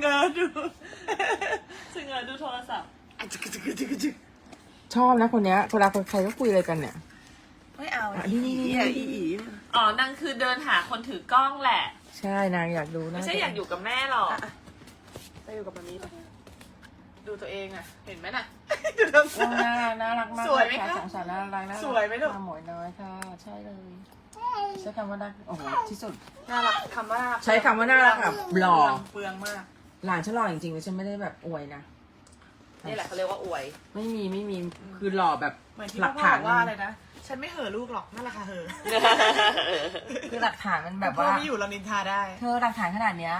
เงินดูถึงเงินดูโทรศัพท์อะจึกจึกจึกจึกชอบนะคนเนี้ยเวลาใครก็คุยอะไรกันเนี่ย ไม่เอาอะนี่นี่นี่อะอีอีอ๋อนางคือเดินหาคนถือกล้องแหละ ใช่นางอยากดูนะไม่ใช่อยากอยู่กับแม่หรอก ไปอยู่กับมามีไปดูตัวเองอะเห็นไหมน่ะ ดูทำโอ้น่ารักน่ารักมากสวยไหมค่ะคะสงสารน่ารักน่ารักสวยไหมลูก ค่ะหมวยน้อยค่ะ ใช่เลยใช้คำว่าน่าโอ้โหที่สุด น่ารักคำว่าใช้คำว่าน่ารักแบบหล่อ เปลืองมาก หลานฉันหล่อจริงๆเลยฉันไม่ได้แบบอวยนะ นี่แหละเขาเรียกว่าอวย ไม่มีไม่มีคือหล่อแบบเหมือนที่หลัพ่อกบฐาอนกว่าอะไรนะ ฉันไม่เห่อะลูกหรอกนั่นแหละค่ะเห่อะคือหลักฐานมันแบบพ่อว่าไม่อยู่เรานินทาได้ เธอหลักฐานขนาดเนี้ย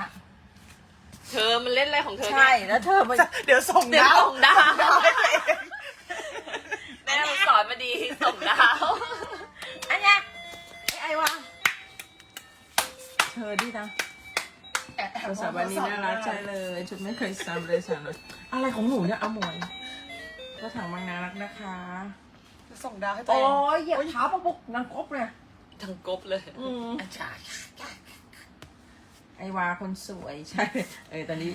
เธอมันเล่นอะไรของเธอใช่เนี่ยแล้วเธอไป เดี๋ยวส่งเดี๋ยวดาวส่งดาวดาวให้ตัวเองแม่มันสอนมาดีส่งดาว อันเนี้ยไอ้ไอ้วะเธอดีนะ แอบแอบภาษาบาลีน่ารักใช่เลยชุดไม่เคยซ้ำเลยสันเลยอะไรของหนูเนี่ยเอาหมวยก็ถังบางนารักนะคะ ส่งดาวให้ตัวโอ้เองยเหยียบเท้าปะปุกนางกบเลยทั้งกบเลยอืมอาจารย์ไอวาคนสวยใช่เออตอนนี้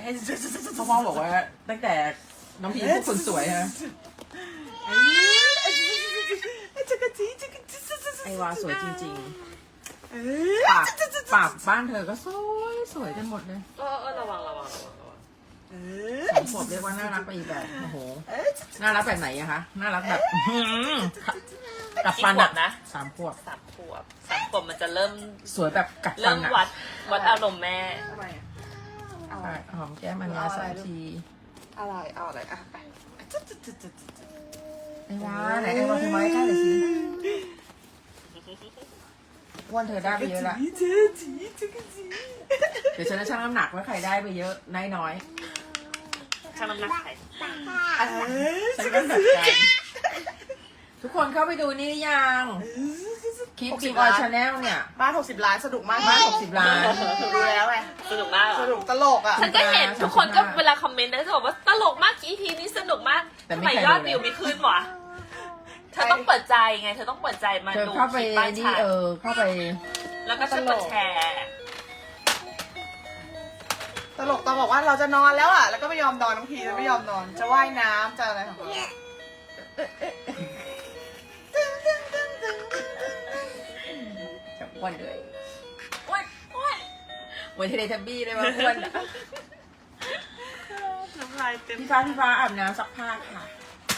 พ่อพ่อบอกว่าตั้งแต่น้องพีพูดคนสวยฮะไอวาสวยจริงๆ ปากปากบ้านเธอก็สวยสวยกันหมดเลยเออเออระวังระวังระวังระวังสองขวบเรียกว่าน่ารักไปอีกแบบโอ้โหน่ารักแบบไหนอะคะน่ารักแบบอื้อหือกัดฟันกี่ขวอะบนะสามขวบสามขวบสามขวบมันจะเริ่มสวยแบบกัดฟัเริ่นมอะวัดวัดอารมณ์แม่ ทำไมอะเอาใช่หอมแก้มอันยาสามทีอะไรเอาอะไรอะไป ไอ้วาไหนไอ้วาเธอมาใกล้ๆหน่อยสิ อ้วนเธอได้ไปเยอะละเดี๋ยวฉันจะชั่งน้ำหนักว่าใครได้ไปเยอะน้อยน้อยช่างน้ำหนักไข่ฉันก็จัดการทุกคนเข้าไปดูนี่หรือยังคลิปจีบอยชาแนลเนี่ยบ้านหกสิบล้านสนุกมากบ้านหกสิบล้านดูแล้วไงสนุกมากสนุกตลกอะฉันก็เห็นทุกคนก็เวลาคอมเมนต์นะจะบอกว่าตลกมาก EP นี้สนุกมากแต่ทำไม่ไมเคยยอดดูเลยวิวไม่ขึ้นวะ เธอต้องเปิดใจไง เธอต้องเปิดใจมาเธอดูเข้าไปคลิปบ้านนี่ฉันเออ เข้าไป แล้วก็ช่วยกดแชร์ตลกตอนบอกว่าเราจะนอนแล้วอะ แล้วก็ไม่ยอมนอนน้องพีไม่ยอมนอน จะว่ายน้ำจะอะไรของเราจะอ้วนเลยอ้วนอ้วนเหมือนเทเลทับบี้เลยว่าอ้วนอะน้ำลายเต็มพี่ฟ้าพี่ฟ้าอาบน้ำซักผ้าค่ะ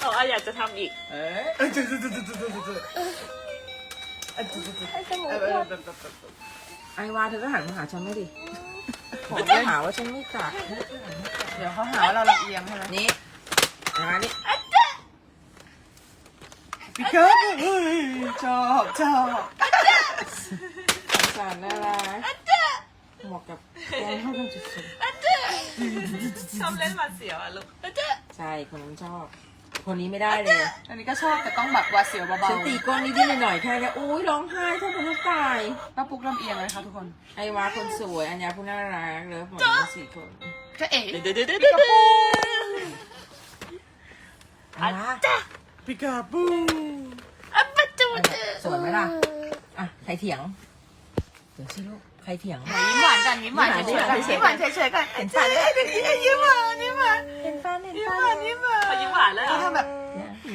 เอาอะอยากจะทำอีก เอ้ยเออจุดจุดจุดจุดจุดจุดจุดเออเออเออแบบแบบแบบไอวาเธอก็หันมาหาฉันไม่ดิผมจะหาว่าฉันไม่จัดเดี๋ยวเขาหาว่าเราลำเอียงใช่ไหมนี่นะนี่พี่เกิร์เฮ้ยชอบชอบสงสารน่ารักเหมาะกับแกงข้าวกันจุดชอบเล่นหมาเสียวอะลูกๆใช่คนนั้นชอบ คนนี้ไม่ได้เลย อันนี้ก็ชอบแต่ต้องแบบหวาดเสียวเบาฉันตีกล้องนิดๆหน่อยๆแค่เนี้ยอุ้ยร้องไห้ถ้าเป็นลูกตาย ๆป้าปุ๊กลำเอียงเลยค่ะทุกคนไอวาคนสวย อัญญาผู้น่ารักเลยหมดทั้งสี่คนก็เอ๋เดี๋ยวเดี๋ยวเดี๋ยวเดี๋ยวอะปิกาบูอะปัจจุบันสวยไหมล่ะ อะ ใครเถียง เดี๋ยวสิลูก ใครเถียง ยิ้มหวานกันยิ้มหวานเฉยๆกันยิ้มหวานเฉยๆกันเห็นฟันยิ้มหวานยิ้มหวานเห็น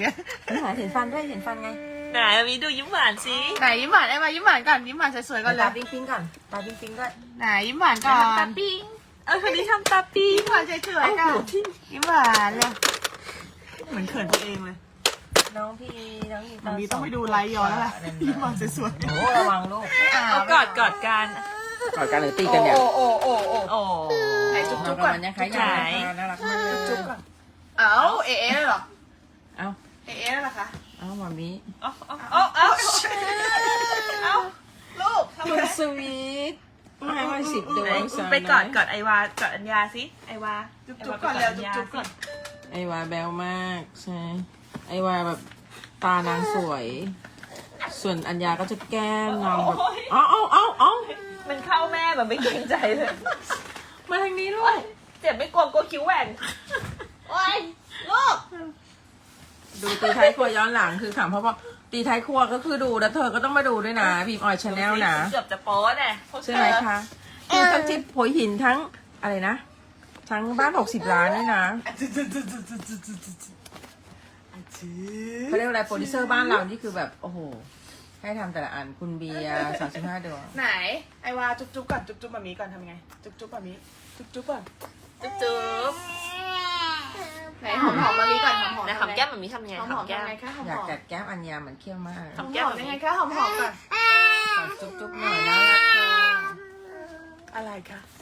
เงี้ยเห็นฟันเห็นฟันด้วยเห็นฟันไงไหนมีดูยิ้มหวานสิไหนยิ้มหวานไอ้มายิ้มหวานก่อนยิ้มหวานสวยๆก่อนเลตายปิ๊งปิ๊งก่อนตาปิ๊งปิ๊งด้วยไหนยิ้มหวานก่อนทำตาปิ้งเออคนนี้ทำตาปิ้งยิ้มหวานเฉยๆกันยิ้มหวานเลยเหมือนเขินตัวเองเลยน้องพี่น้องพี่มันมีต้องไปดูไลฟ์ย้อนแล้วล่ะยิ้มหวานสวยโอ้ระวังลูกๆเอากอดกอดกันกอดกันหรือตีกันเนี่ยโอ้โอ้โอ้โอ้โอ้ไหนจุ๊บน้องกับมันยังขายาวนะคะน่ารักมากเลยจุ๊บก่อนเอ้าเอ๋ๆเหรอเอ้า เอ๋ๆเหรอคะเอ้ามามิเอาเอาเอาเอาเอาลูกทำคุไมณสวีทให้มาสิบดวไหนงสาวไปกอดน้ยกอดไอวากอดอัญญาสิไอวาจุ๊บๆก่อนเร็วจุ๊บๆก่อนไอวาแบลมากใช่ไอวาแบบตานางสวย ส่วนอัญญาก็จะแก้มนางแบบเอ้าเอ้าเอ้าเอ้ามันเข้าแม่แบบไม่เกรงใจเลย มาทางนี้ลูกเจ็บไม่กลัวกลัวคิ้วแหว่งโอ้ยลูก ดูตีท้ายครัวย้อนหลังคือขำเพราะว่าตีท้ายครัวก็คือดูแล้วเธอก็ต้องมาดูด้วยนะพิมพ์ออยชาแนลนะเกือบจะโป๊ะเนี่ยพวกเธอใช่ไหมคะคือทั้งทิปโผยหินทั้งอะไรนะ ทั้งบ้านหกสิบล้านด้วยนะเขาเรียกอะไรโปรดิวเซอร์บ้านเรานี่คือแบบโอ้โห ให้ทำแต่ละอันคุณเบียร์สามสิบห้าดวงไหน ไอวาจุ๊บจุ๊บก่อนจุ๊บจุ๊บแบบนี้ก่อนทำไง จุ๊บจุ๊บแบบนี้จุ๊บจุ๊บก่อนจุ๊บจุ๊บ ไหนหอมหอมแบบนี้ก่อนหอมหอมไหนหอมแก้มแบบนี้ทำยังไงหอมหหออมมแก้ม ทำไงคะหอมอยากหอมกัดแก้มอัญญาเหมือนเคี้ยวมากหอมหอมยังไงคะหอมหอมก่อน ขอจุ๊บๆหน่อยน่ารักค่ะอะไรคะเ